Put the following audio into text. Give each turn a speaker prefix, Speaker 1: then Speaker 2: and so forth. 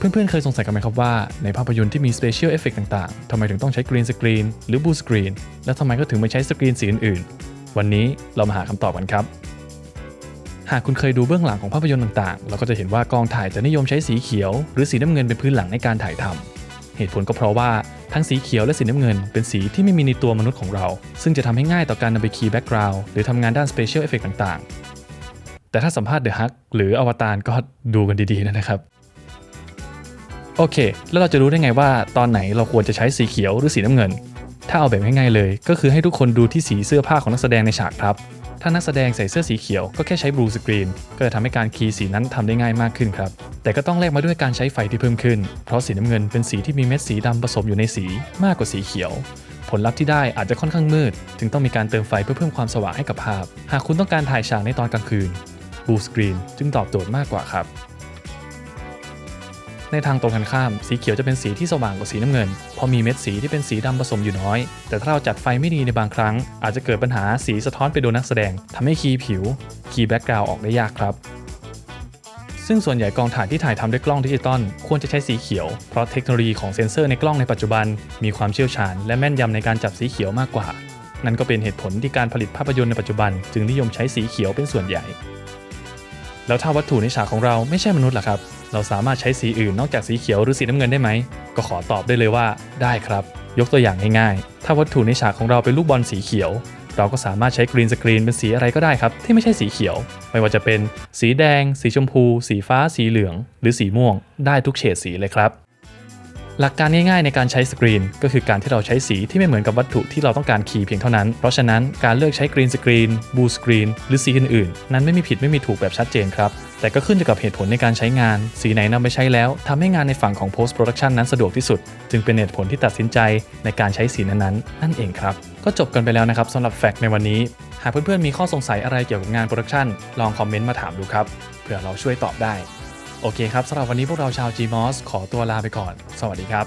Speaker 1: เพื่อนๆ เคยสงสัยกันไหมครับว่าในภาพยนตร์ที่มี Special Effect ต่างๆ ทำไมถึงต้องใช้ Green Screen หรือ Blue Screen และทำไมก็ถึงไม่ใช้สกรีนสีอื่นๆ วันนี้เรามาหาคำตอบกันครับ หากคุณเคยดูเบื้องหลังของภาพยนตร์ต่างๆ เราก็จะเห็นว่ากองถ่ายจะนิยมใช้สีเขียว หรือสีน้ำเงินเป็นพื้นหลังในการถ่ายทำ เหตุผลก็เพราะว่าทั้งสีเขียวและสีน้ำเงิน เป็นสีที่ไม่มีในตัวมนุษย์ของเรา ซึ่งจะทำให้ง่ายต่อการนำไปคีย์แบ็กกราวด์หรือทำงานด้าน Special Effect ต่างๆ แต่ถ้าสัมภาษณ์เดอะฮักหรืออวตารก็ดูกันดีๆนะครับ โอเค แล้วเราจะรู้ได้ไงว่าตอนไหนเราควรจะใช้สีเขียวหรือสีน้ำเงิน ถ้าเอาแบบง่ายๆเลย ก็คือให้ทุกคนดูที่สีเสื้อผ้าของนักแสดงในฉากครับ ถ้านักแสดงใส่เสื้อสีเขียวก็แค่ใช้บลูสกรีน ก็จะทำให้การคีย์สีนั้นทำได้ง่ายมากขึ้นครับ แต่ก็ต้องแลกมาด้วยการใช้ไฟที่เพิ่มขึ้น เพราะสีน้ำเงินเป็นสีที่มีเม็ดสีดำผสมอยู่ในสีมากกว่าสีเขียว ผลลัพธ์ที่ได้อาจจะค่อนข้างมืด จึงต้องมีการเติมไฟเพื่อเพิ่มความสว่างให้กับภาพ หากคุณต้องการถ่ายฉากในตอนกลางคืนบลูสกรีนจึงตอบโจทย์มากกว่าครับ ในทางตรงกันข้าม สีเขียวจะเป็นสีที่สว่างกว่าสีน้ำเงินเพราะมีเม็ดสีที่เป็นสีดำผสมอยู่น้อย แต่ถ้าเราจัดไฟไม่ดีในบางครั้ง อาจจะเกิดปัญหาสีสะท้อนไปโดนนักแสดงทำให้คีย์ผิว คีย์แบ็กกราวออกได้ยากครับ ซึ่งส่วนใหญ่กองถ่ายที่ถ่ายทำด้วยกล้องดิจิตอลควรจะใช้สีเขียว เพราะเทคโนโลยีของเซ็นเซอร์ในกล้องในปัจจุบัน มีความเชี่ยวชาญ และแม่นยำในการจับสีเขียวมากกว่า นั่นก็เป็นเหตุผลที่การผลิตภาพยนตร์ในปัจจุบัน จึงนิยมใช้สีเขียวเป็นส่วนใหญ่ แล้วถ้าวัตถุในฉากของเราไม่ใช่มนุษย์ล่ะครับ เราสามารถใช้สีอื่นนอกจากสีเขียวหรือสีน้ำเงินได้ไหม ก็ขอตอบได้เลยว่าได้ครับ ยกตัวอย่างง่ายๆ ถ้าวัตถุในฉากของเราเป็นลูกบอลสีเขียว เราก็สามารถใช้กรีนสกรีนเป็นสีอะไรก็ได้ครับที่ไม่ใช่สีเขียว ไม่ว่าจะเป็นสีแดง สีชมพู สีฟ้า สีเหลือง หรือสีม่วง ได้ทุกเฉดสีเลยครับ หลักการง่ายๆในการใช้สกรีน ก็คือการที่เราใช้สีที่ไม่เหมือนกับวัตถุที่เราต้องการคีย์เพียงเท่านั้น เพราะฉะนั้นการเลือกใช้กรีนสกรีนบูสกรีนหรือสีอื่นๆ นั้นไม่มีผิดไม่มีถูกแบบชัดเจนครับ แต่ก็ขึ้นอยู่กับเหตุผลในการใช้งาน สีไหนนำไปใช้แล้วทำให้งานในฝั่งของ post production นั้นสะดวกที่สุด จึงเป็นเหตุผลที่ตัดสินใจในการใช้สีนั้นๆ นั่นเองครับ ก็จบกันไปแล้วนะครับสำหรับแฟกต์ในวันนี้ หากเพื่อนๆมีข้อสงสัยอะไรเกี่ยวกับงานโปรดักชันลองคอมเมนต์มาถามดูครับเผื่อเราช่วยตอบได้ โอเคครับสำหรับวันนี้พวกเราชาว GMOS ขอตัวลาไปก่อน สวัสดีครับ